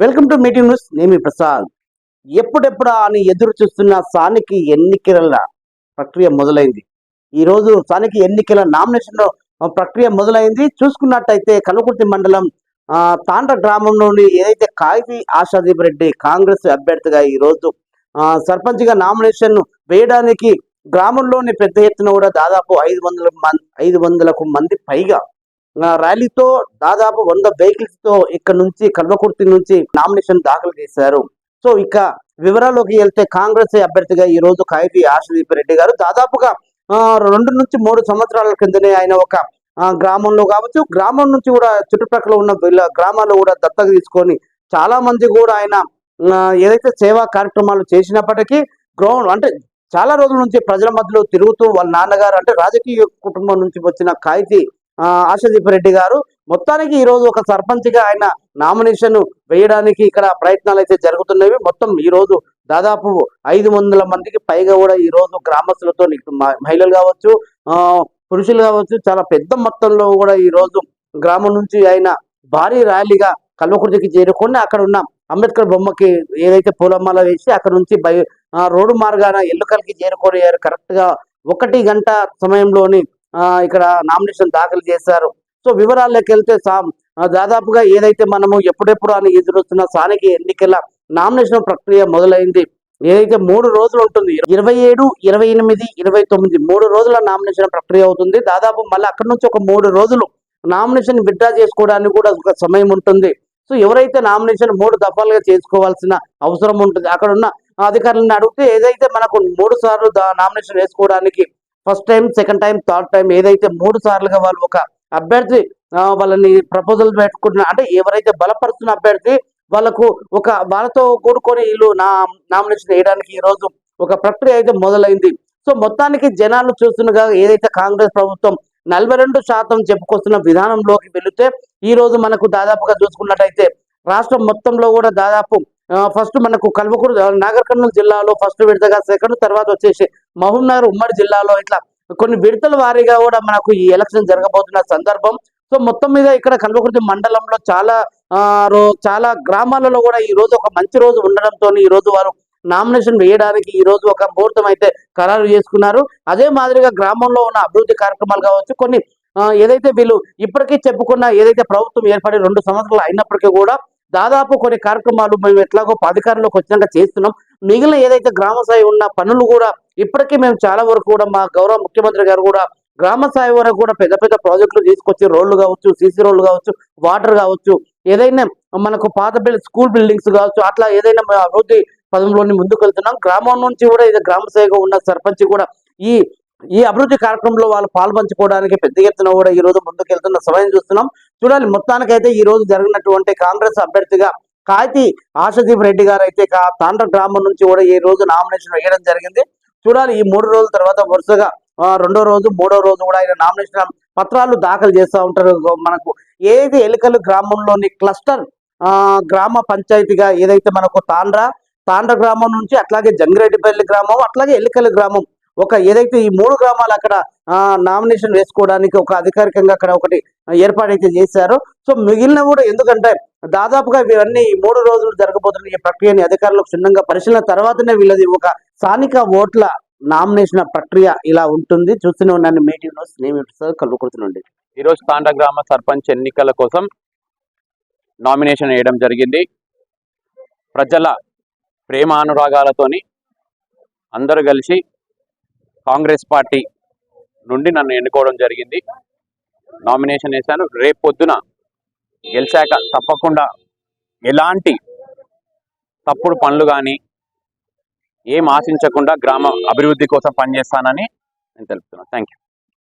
Welcome to meeting news. నేమి ప్రసాద్. ఎప్పుడెప్పుడా అని ఎదురు చూస్తున్న స్థానిక ఎన్నికల ప్రక్రియ మొదలైంది. ఈ రోజు స్థానిక ఎన్నికల నామినేషన్ ప్రక్రియ మొదలైంది. చూసుకున్నట్టయితే కనుకుర్తి మండలం ఆ, తాండ్ర గ్రామంలోని ఏదైతే కాగితి ఆశాదీప్ రెడ్డి కాంగ్రెస్ అభ్యర్థిగా ఈ రోజు సర్పంచ్గా నామినేషన్ వేయడానికి గ్రామంలోని పెద్ద ఎత్తున కూడా దాదాపు ఐదు వందల మంది ఐదు వందలకు మంది పైగా ర్యాలీతో దాదాపు వంద వెహికల్స్తో ఇక్కడ నుంచి కల్వకుర్తి నుంచి నామినేషన్ దాఖలు చేశారు. సో ఇక వివరాల్లోకి వెళ్తే కాంగ్రెస్ అభ్యర్థిగా ఈ రోజు కాగితి ఆశదీప్ రెడ్డి గారు దాదాపుగా రెండు నుంచి మూడు సంవత్సరాల కిందనే ఆయన ఒక గ్రామంలో కావచ్చు గ్రామం నుంచి కూడా చుట్టుప్రక్కల ఉన్న వీళ్ళ గ్రామాల్లో కూడా దత్తత తీసుకొని చాలా మంది కూడా ఆయన ఏదైతే సేవా కార్యక్రమాలు చేసినప్పటికీ గ్రౌండ్ అంటే చాలా రోజుల నుంచి ప్రజల మధ్యలో తిరుగుతూ వాళ్ళ నాన్నగారు అంటే రాజకీయ కుటుంబం నుంచి వచ్చిన కాగితి ఆశాదీప్ రెడ్డి గారు. మొత్తానికి ఈ రోజు ఒక సర్పంచ్గా ఆయన నామినేషన్ వేయడానికి ఇక్కడ ప్రయత్నాలు అయితే జరుగుతున్నవి. మొత్తం ఈ రోజు దాదాపు ఐదు వందల మందికి పైగా కూడా ఈ రోజు గ్రామస్తులతో మహిళలు కావచ్చు ఆ పురుషులు కావచ్చు చాలా పెద్ద మొత్తంలో కూడా ఈ రోజు గ్రామం నుంచి ఆయన భారీ ర్యాలీగా కల్వకుర్తికి చేరుకొని అక్కడ ఉన్న అంబేద్కర్ బొమ్మకి ఏదైతే పూలమాల వేసి అక్కడ నుంచి బయ ఆ, రోడ్డు మార్గాన ఎల్లుకల్కి చేరుకొని కరెక్ట్గా ఒకటి గంట సమయంలోని ఇక్కడ నామినేషన్ దాఖలు చేశారు. సో వివరాల్లోకి వెళ్తే దాదాపుగా ఏదైతే మనము ఎప్పుడెప్పుడు అని ఎదురొస్తున్న స్థానిక ఎన్నికల నామినేషన్ ప్రక్రియ మొదలైంది. ఏదైతే మూడు రోజులు ఉంటుంది ఇరవై ఏడు ఇరవై ఎనిమిది ఇరవై తొమ్మిది మూడు రోజుల నామినేషన్ ప్రక్రియ అవుతుంది. దాదాపు మళ్ళీ అక్కడ నుంచి ఒక మూడు రోజులు నామినేషన్ విత్డ్రా చేసుకోవడానికి కూడా ఒక సమయం ఉంటుంది. సో ఎవరైతే నామినేషన్ మూడు దఫాలుగా చేసుకోవాల్సిన అవసరం ఉంటుంది అక్కడ ఉన్న అధికారులను అడిగితే ఏదైతే మనకు మూడు సార్లు దా- నామినేషన్ వేసుకోవడానికి first time second time third time ఏదైతే మూడు సార్లుగా వాళ్ళు ఒక అభ్యర్థి వాళ్ళని ప్రపోజల్ పెట్టుకుంటున్న అంటే ఎవరైతే బలపరుస్తున్న అభ్యర్థి వాళ్ళకు ఒక వాళ్ళతో కూడుకొని వీళ్ళు నా నామినేషన్ వేయడానికి ఈ రోజు ఒక ప్రక్రియ అయితే మొదలైంది. సో మొత్తానికి జనాలు చూస్తుండగా ఏదైతే కాంగ్రెస్ ప్రభుత్వం నలభై రెండు శాతం చెప్పుకొస్తున్న విధానంలోకి వెళితే ఈ రోజు మనకు దాదాపుగా చూసుకున్నట్టయితే రాష్ట్రం మొత్తంలో కూడా దాదాపు ఫస్ట్ మనకు కల్వకూరు నాగర్ కర్నూలు జిల్లాలో ఫస్ట్ విడతగా సెకండ్ తర్వాత వచ్చేసి మహబూబ్నగర్ ఉమ్మడి జిల్లాలో ఇట్లా కొన్ని విడతల వారీగా కూడా మనకు ఈ ఎలక్షన్ జరగబోతున్న సందర్భం. సో మొత్తం మీద ఇక్కడ కల్వకుర్తి మండలంలో చాలా రో- చాలా గ్రామాలలో కూడా ఈ రోజు ఒక మంచి రోజు ఉండడంతో ఈ రోజు వారు నామినేషన్ వేయడానికి ఈ రోజు ఒక ముహూర్తం అయితే ఖరారు చేసుకున్నారు. అదే మాదిరిగా గ్రామంలో ఉన్న అభివృద్ధి కార్యక్రమాలు కావచ్చు కొన్ని ఏదైతే వీళ్ళు ఇప్పటికీ చెప్పుకున్న ఏదైతే ప్రభుత్వం ఏర్పడి రెండు సంవత్సరాలు అయినప్పటికీ కూడా దాదాపు కొన్ని కార్యక్రమాలు మేము ఎట్లాగో అధికారంలోకి వచ్చినాక చేస్తున్నాం. మిగిలిన ఏదైతే గ్రామ స్థాయి ఉన్న పనులు కూడా ఇప్పటికీ మేము చాలా వరకు కూడా మా గౌరవ ముఖ్యమంత్రి గారు కూడా గ్రామ స్థాయి వరకు కూడా పెద్ద పెద్ద ప్రాజెక్టులు తీసుకొచ్చి రోడ్లు కావచ్చు సీసీ రోడ్లు కావచ్చు వాటర్ కావచ్చు ఏదైనా మనకు పాత బిల్డ్ స్కూల్ బిల్డింగ్స్ కావచ్చు అట్లా ఏదైనా మేము అభివృద్ధి పదంలోని ముందుకు వెళ్తున్నాం. గ్రామం నుంచి కూడా ఇది గ్రామ స్థాయిగా ఉన్న సర్పంచ్ కూడా ఈ ఈ అభివృద్ధి కార్యక్రమంలో వాళ్ళు పాల్పంచుకోవడానికి పెద్ద ఎత్తున కూడా ఈ రోజు ముందుకు వెళ్తున్న సమయం చూస్తున్నాం. చూడాలి మొత్తానికైతే ఈ రోజు జరిగినటువంటి కాంగ్రెస్ అభ్యర్థిగా కాతి ఆశాదీప్ రెడ్డి గారు అయితే తాండ్ర గ్రామం నుంచి కూడా ఈ రోజు నామినేషన్ వేయడం జరిగింది. చూడాలి ఈ మూడు రోజుల తర్వాత వరుసగా రెండో రోజు మూడో రోజు కూడా ఆయన నామినేషన్ పత్రాలు దాఖలు చేస్తూ ఉంటారు. మనకు ఏది ఎలికలు గ్రామంలోని క్లస్టర్ ఆ గ్రామ పంచాయతీగా ఏదైతే మనకు తాండ్ర తాండ్ర గ్రామం నుంచి అట్లాగే జంగిరెడ్డిపల్లి గ్రామం అట్లాగే ఎలికల గ్రామం ఒక ఏదైతే ఈ మూడు గ్రామాలు అక్కడ నామినేషన్ వేసుకోవడానికి ఒక అధికారికంగా అక్కడ ఒకటి ఏర్పాటైతే చేశారు. సో మిగిలిన కూడా ఎందుకంటే దాదాపుగా ఇవన్నీ ఈ మూడు రోజులు జరగబోతున్న ఈ ప్రక్రియని అధికారులకు క్షుణ్ణంగా పరిశీలన తర్వాతనే వీళ్ళది ఒక స్థానిక ఓట్ల నామినేషన్ ప్రక్రియ ఇలా ఉంటుంది. చూస్తూనే ఉన్నాను మీటింగ్ న్యూస్ నేను కలుగుతున్నాండి ఈరోజు తాండ గ్రామ సర్పంచ్ ఎన్నికల కోసం నామినేషన్ వేయడం జరిగింది. ప్రజల ప్రేమ అనురాగాలతోని అందరూ కలిసి కాంగ్రెస్ పార్టీ నుండి నన్ను ఎన్నుకోవడం జరిగింది. నామినేషన్ వేశాను. రేపు పొద్దున గెలిచాక తప్పకుండా ఎలాంటి తప్పుడు పనులు కానీ ఏం ఆశించకుండా గ్రామ అభివృద్ధి కోసం పనిచేస్తానని నేను తెలుపుతున్నాను. Thank you